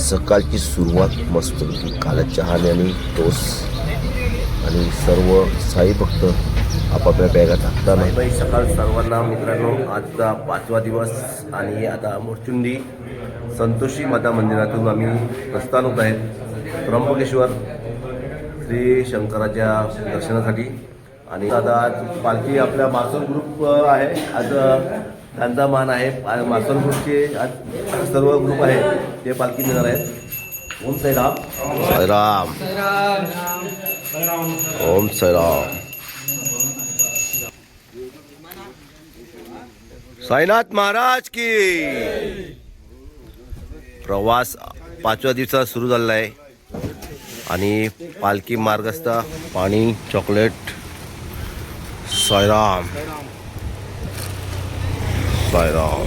सकाळची सुरुवात मस्त काला चहाने आणि टोस आणि सर्व साई भक्त आपापल्या बॅगा टाकताना नाही सकाळ सर्वांना मित्रांनो आजचा पाचवा दिवस आणि आता मुर्चुंडी संतोषी माता मंदिरातून आम्ही प्रस्थान होत आहेत. त्र्यंबकेश्वर श्री शंकराच्या दर्शनासाठी. आणि आता आज पालखी आपल्या मासोल ग्रुप आहे. आज त्यांचा मान आहे. मासनपूरचे आज सर्व ग्रुप आहे ते पालखी देणार आहेत. ओम साईराम साईराम ओम साईराम साईनाथ महाराज की. प्रवास पाचव्या दिवसात सुरू झालेला आहे आणि पालखी मार्गस्थ पाणी चॉकलेट साईराम साईराम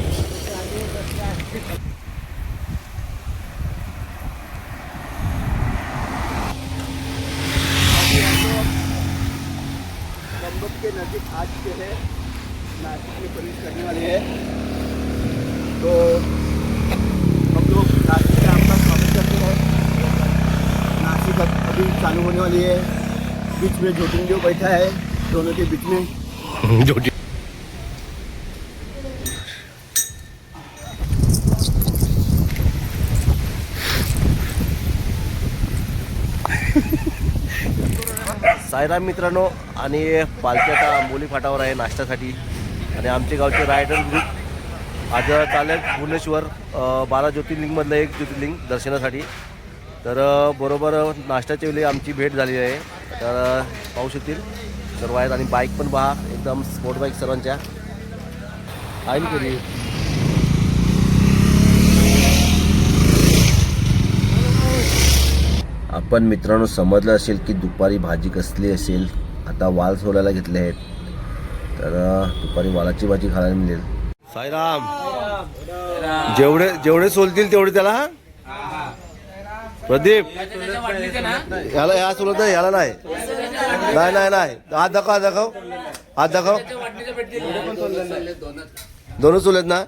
त्र्यंबक के नज़दीक आज जो है। नासिक में प्रवेश करने वाले हैं। तो हम लोग नासिक स्वागत करते हैं। नासिक अभी चालू होने वाली है। बीच में ज्योतिर्लिंग बैठा है। दोनों के बीच में। जोटी मित्रांनो आणि पालखी आता आंबोली फाटावर आहे नाश्त्यासाठी. आणि आमचे गावचे रायडर ग्रुप आज चालेल भुवनेश्वर बारा ज्योतिर्लिंगमधलं एक ज्योतिर्लिंग दर्शनासाठी. तर बरोबर नाश्त्याच्या वेळी आमची भेट झाली आहे. तर पाहू शकतील. सर्व आहेत आणि बाईक पण पहा एकदम स्पोर्ट बाईक सर्वांच्या. आहे आपण मित्रांनो समजलं असेल की दुपारी भाजी कसली असेल. आता वाल सोलायला घेतले आहेत. तर दुपारी वालाची भाजी खायला मिळेल. साईराम. जेवढे जेवढे सोलतील तेवढे त्याला? हा? प्रदीप. याला ह्या सोलत नाही याला नाही. नाही नाही नाही. हात दाखव हात दाखव. हात दाखव. दोनच सोलेत ना?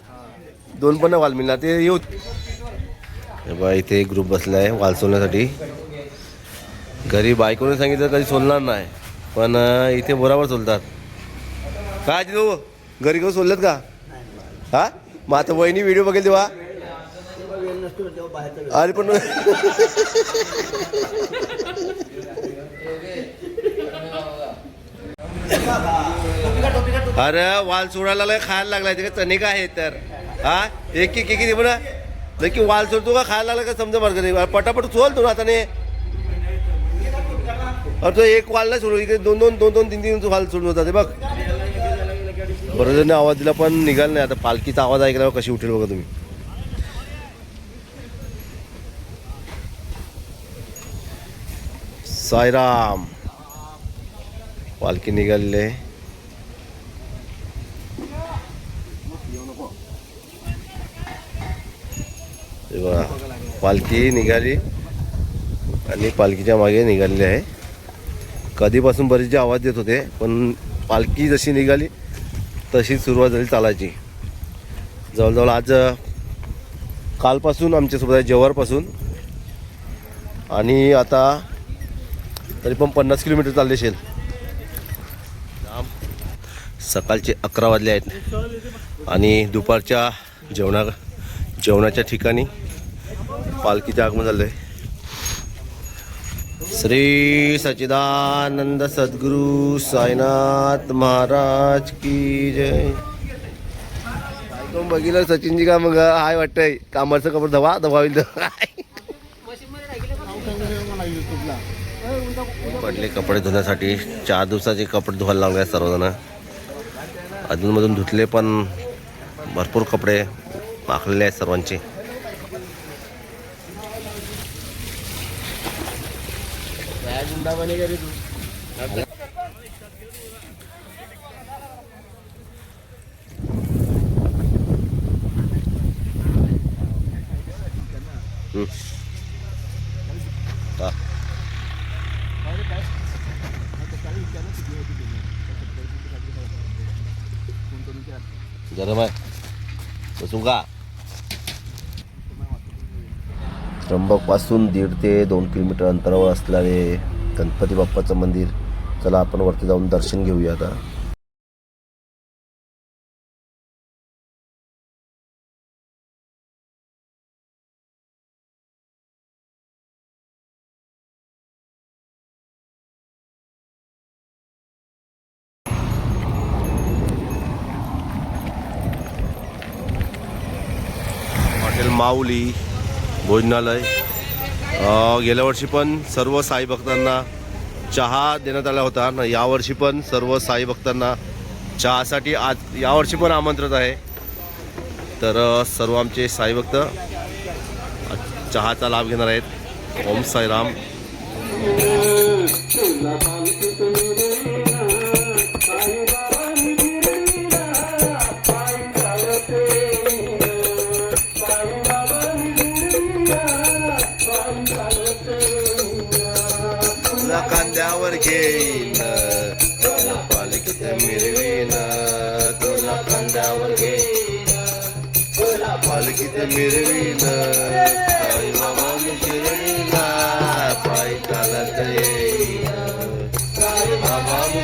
दोन पण वाल मिळणार. ते येऊ. हे बघा इथे एक ग्रुप बसला आहे वाल सोलण्यासाठी. घरी बायकोने सांगितलं कधी सोलणार नाही. पण इथे बरोबर सोलतात. काय तू घरी घेऊन सोललेत का? हा? मग आता वहिनी व्हिडिओ बघेल तेव्हा. अरे पण अरे वाल सोडायला लय खायला लागलाय. ते काय का आहे तर. हा? एक एक एक बरं म्हणा नक्की वाल सोडतो का खायला लागला का समजा मार्ग नाही. पटापट चोल तू आता नाही अरे तो एक वालला सोडून इकडे दोन दोन दोन दोन तीन तीन वाल सोडून जाते ते बघ. बरोबर आवाज दिला पण निघाल नाही आता. पालखीचा आवाज ऐकल्यावर कशी उठेल बघा तुम्ही. साईराम. पालखी निघाले पालखी निघाली. आणि पालखीच्या मागे निघालेली आहे. कधीपासून बरेचसे आवाज देत होते पण पालखी जशी निघाली तशी सुरुवात झाली चालायची. जवळजवळ आज कालपासून आमच्यासोबत आहे जव्हारपासून आणि आता तरी पण पन्नास किलोमीटर चालले असेल. सकाळचे अकरा वाजले आहेत. आणि दुपारच्या जेवणा जेवणाच्या ठिकाणी पालखीचं आगमन झालं आहे श्री सच्चिदानंद सद्गुरु साईनाथ महाराज की जय. ऐकून बघितलं सचिनजी का मग हाय वाटतंय. कामाचं कपडे धवा धवा होईल पडले कपडे धुण्यासाठी चार दिवसाचे कपडे धुवायला लावले आहेत सर्वजण. अधूनमधून धुतले पण भरपूर कपडे माखलेले आहेत सर्वांचे. हम्म. हा. गरम आहे बसू का त्र्यंबकपासून दीड ते दोन किलोमीटर अंतरावर असणारे गणपती बाप्पाचं मंदिर. चला आपण वरती जाऊन दर्शन घेऊया आता. हॉटेल माऊली भोजनालय. गेल्या वर्षी पण सर्व साई भक्तांना चहा देण्यात आला होता. न यावर्षी पण सर्व साई भक्तांना चहासाठी आज यावर्षी पण आमंत्रित आहे. तर सर्व आमचे साई भक्त चहाचा लाभ घेणार आहेत. ओम साईराम. पालखीत मिरवीन आई बाबा मी पाय पायी चालत येईन बाबा मी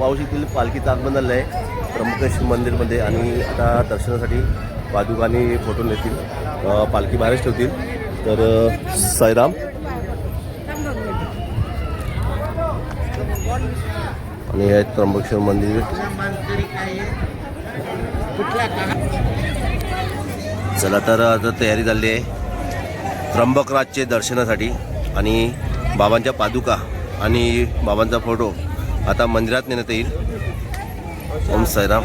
पाहू शकतील पालखीचं आगमन झालं आहे त्र्यंबकेश्वर मंदिरमध्ये आणि आता दर्शनासाठी पादुका फोटो नेतील. पालखी बाहेरच ठेवतील. तर अ, साईराम. आणि हे त्र्यंबकेश्वर मंदिर. चला तर आता तयारी झाली आहे. त्र्यंबकराजचे दर्शनासाठी आणि बाबांच्या पादुका आणि बाबांचा फोटो आता मंदिरात नेण्यात येईल. ओम साईराम.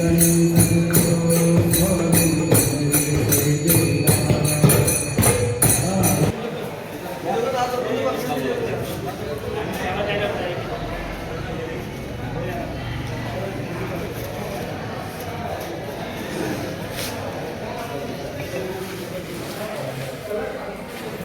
Senhor.